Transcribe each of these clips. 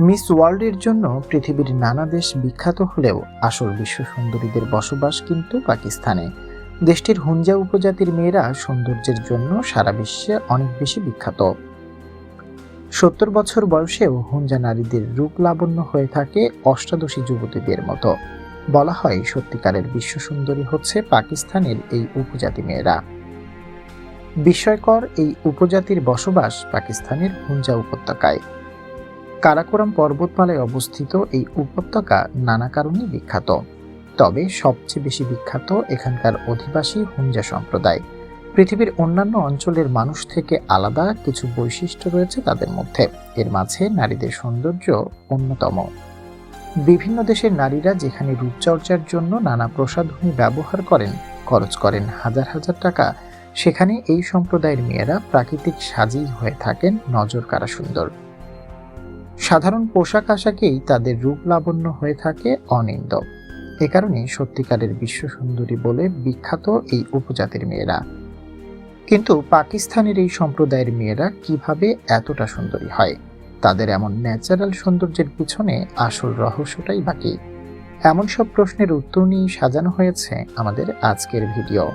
Miss ওয়ার্ল্ডের জন্য পৃথিবীর নানা দেশ বিখ্যাত হলেও আসল বিশ্ব সুন্দরীদের বসবাস কিন্তু পাকিস্তানে। দেশটির হুঞ্জা উপজাতির মেয়েরা সৌন্দর্যের জন্য সারা বিশ্বে অনেক বেশি বিখ্যাত। সত্তর বছর বয়সেও হুঞ্জা নারীদের রূপ লাবণ্য হয়ে থাকে অষ্টাদশী যুবতীদের মতো। বলা হয় সত্যিকারের বিশ্ব সুন্দরী হচ্ছে পাকিস্তানের এই উপজাতি মেয়েরা। বিস্ময়কর এই উপজাতির বসবাস পাকিস্তানের হুঞ্জা উপত্যকায়। কারাকোরাম পর্বতমালায় অবস্থিত এই উপত্যকা নানা কারণে বিখ্যাত। তবে সবচেয়ে বেশি বিখ্যাত এখানকার অধিবাসী হুঞ্জা সম্প্রদায়। পৃথিবীর অন্যান্য অঞ্চলের মানুষ থেকে আলাদা কিছু বৈশিষ্ট্য রয়েছে তাদের মধ্যে। এর মাঝে নারীদের সৌন্দর্য অন্যতম। বিভিন্ন দেশের নারীরা যেখানে রূপচর্চার জন্য নানা প্রসাধনী ব্যবহার করেন, খরচ করেন হাজার হাজার টাকা, সেখানে এই সম্প্রদায়ের মেয়েরা প্রাকৃতিক সাজেই হয়ে থাকেন নজর কাড়া সুন্দর। সাধারণ পোশাক আশাকেই তাদের রূপ লাবণ্য হয়ে থাকে অনিন্দ। এ কারণে সত্যিকারের বিশ্ব সুন্দরী বলে বিখ্যাত এই উপজাতির মেয়েরা। কিন্তু পাকিস্তানের এই সম্প্রদায়ের মেয়েরা কীভাবে এতটা সুন্দরী হয়? তাদের এমন ন্যাচারাল সৌন্দর্যের পিছনে আসল রহস্যটাই বাকি। এমন সব প্রশ্নের উত্তর নিয়ে সাজানো হয়েছে আমাদের আজকের ভিডিও।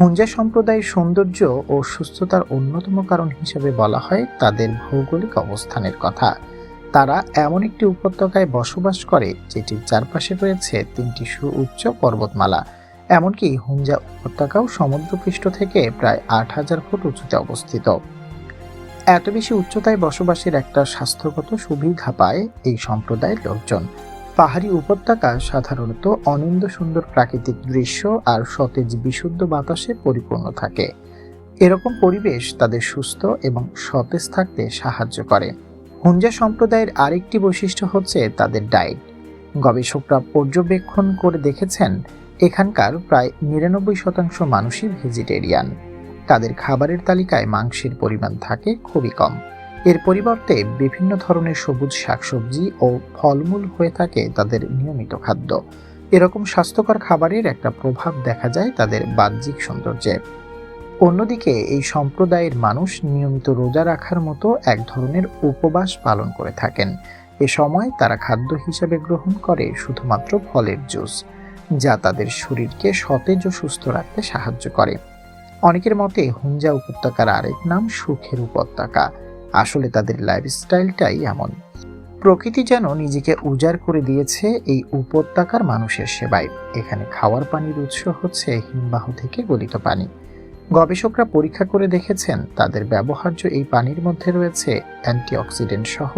হুঞ্জা সম্প্রদায়ের সৌন্দর্য ও সুস্থতার অন্যতম কারণ হিসেবে বলা হয় তাদের ভৌগোলিক অবস্থানের কথা। তারা এমন একটি উপত্যকায় বসবাস করে, যেটির চারপাশে রয়েছে তিনটি সুউচ্চ পর্বতমালা। এমনকি হুঞ্জা উপত্যকাও সমুদ্রপৃষ্ঠ থেকে প্রায় আট হাজার ফুট উঁচুতে অবস্থিত। এত বেশি উচ্চতায় বসবাসের একটা স্বাস্থ্যগত সুবিধা পায় এই সম্প্রদায়ের লোকজন। পাহাড়ি উপত্যকা সাধারণত অনিন্দ সুন্দর প্রাকৃতিক দৃশ্য আর সতেজ বিশুদ্ধ বাতাসে পরিপূর্ণ থাকে। এরকম পরিবেশ তাদের সুস্থ এবং সতেজ থাকতে সাহায্য করে। হুঞ্জা সম্প্রদায়ের আরেকটি বৈশিষ্ট্য হচ্ছে তাদের ডায়েট। গবেষকরা পর্যবেক্ষণ করে দেখেছেন, এখানকার প্রায় নিরানব্বই শতাংশ মানুষই ভেজিটেরিয়ান। তাদের খাবারের তালিকায় মাংসের পরিমাণ থাকে খুবই কম। এর পরিবর্তে বিভিন্ন ধরনের সবুজ শাকসবজি ও ফলমূল হয়ে থাকে তাদের নিয়মিত খাদ্য। এরকম স্বাস্থ্যকর খাবারের একটা প্রভাব দেখা যায় তাদের বাহ্যিক সৌন্দর্যে। অন্যদিকে এই সম্প্রদায়ের মানুষ নিয়মিত রোজা রাখার মতো এক ধরনের উপবাস পালন করে থাকেন। এ সময় তারা খাদ্য হিসেবে গ্রহণ করে শুধুমাত্র ফলের জুস, যা তাদের শরীরকে সতেজ ও সুস্থ রাখতে সাহায্য করে। অনেকের মতে হুঞ্জা উপত্যকার আরেক নাম সুখের উপত্যকা। আসলে তাদের লাইফস্টাইলটাই এমন। প্রকৃতি যেন নিজেকে উজাড় করে দিয়েছে এই উপত্যকার মানুষের সেবায়। এখানে খাওয়ার পানির উৎস হচ্ছে হিমবাহ থেকে গলিত পানি। গবেষকরা পরীক্ষা করে দেখেছেন, তাদের ব্যবহার্য এই পানির মধ্যে রয়েছে অ্যান্টিঅক্সিডেন্ট সহ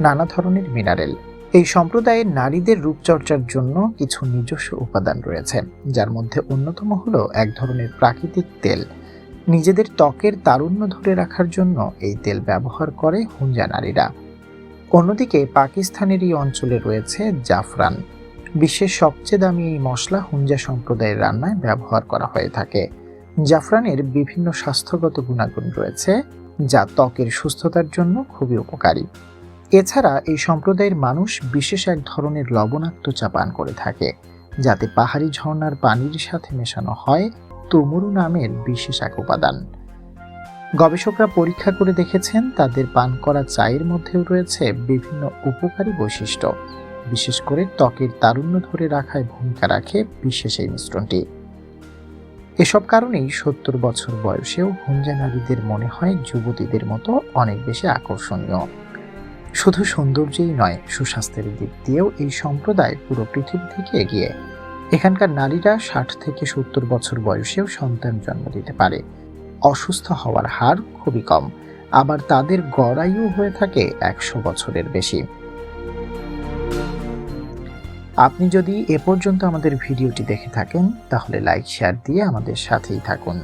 নানা ধরনের মিনারেল। এই সম্প্রদায়ের নারীদের রূপচর্চার জন্য কিছু নিজস্ব উপাদান রয়েছে, যার মধ্যে অন্যতম হলো এক ধরনের প্রাকৃতিক তেল। নিজেদের ত্বকের তারুণ্য ধরে রাখার জন্য এই তেল ব্যবহার করে হুঞ্জা নারীরা। অন্যদিকে পাকিস্তানের এই অঞ্চলে রয়েছে জাফরান। বিশ্বের সবচেয়ে দামি এই মশলা হুঞ্জা সম্প্রদায়ের রান্নায় ব্যবহার করা হয়ে থাকে। জাফরানের বিভিন্ন স্বাস্থ্যগত গুণাগুণ রয়েছে, যা ত্বকের সুস্থতার জন্য খুবই উপকারী। এছাড়া এই সম্প্রদায়ের মানুষ বিশেষ এক ধরনের লবণাক্ত চা পান করে থাকে, যাতে পাহাড়ি ঝর্ণার পানির সাথে মেশানো হয় তুমুরু নামের বিশেষ এক উপাদান। গবেষকরা পরীক্ষা করে দেখেছেন, তাদের পান করা চায়ের মধ্যেও রয়েছে বিভিন্ন উপকারী বৈশিষ্ট্য। বিশেষ করে ত্বকের তারুণ্য ধরে রাখায় ভূমিকা রাখে বিশেষ এই মিশ্রণটি। এসব কারণেই সত্তর বছর বয়সেও হুঞ্জা নারীদের মনে হয় যুবতীদের মতো অনেক বেশি আকর্ষণীয়। শুধু সৌন্দর্যেই নয়, সুস্বাস্থ্যের দিক দিয়েও এই সম্প্রদায় পুরো পৃথিবী থেকে এগিয়ে। এখানকার নারীরা ষাট থেকে সত্তর বছর বয়সেও সন্তান জন্ম দিতে পারে। অসুস্থ হওয়ার হার খুবই কম, আবার তাদের গড়াইও হয়ে থাকে একশো বছরের বেশি। আপনি যদি এ পর্যন্ত আমাদের ভিডিওটি দেখে থাকেন, তাহলে লাইক, শেয়ার দিয়ে আমাদের সাথেই থাকুন।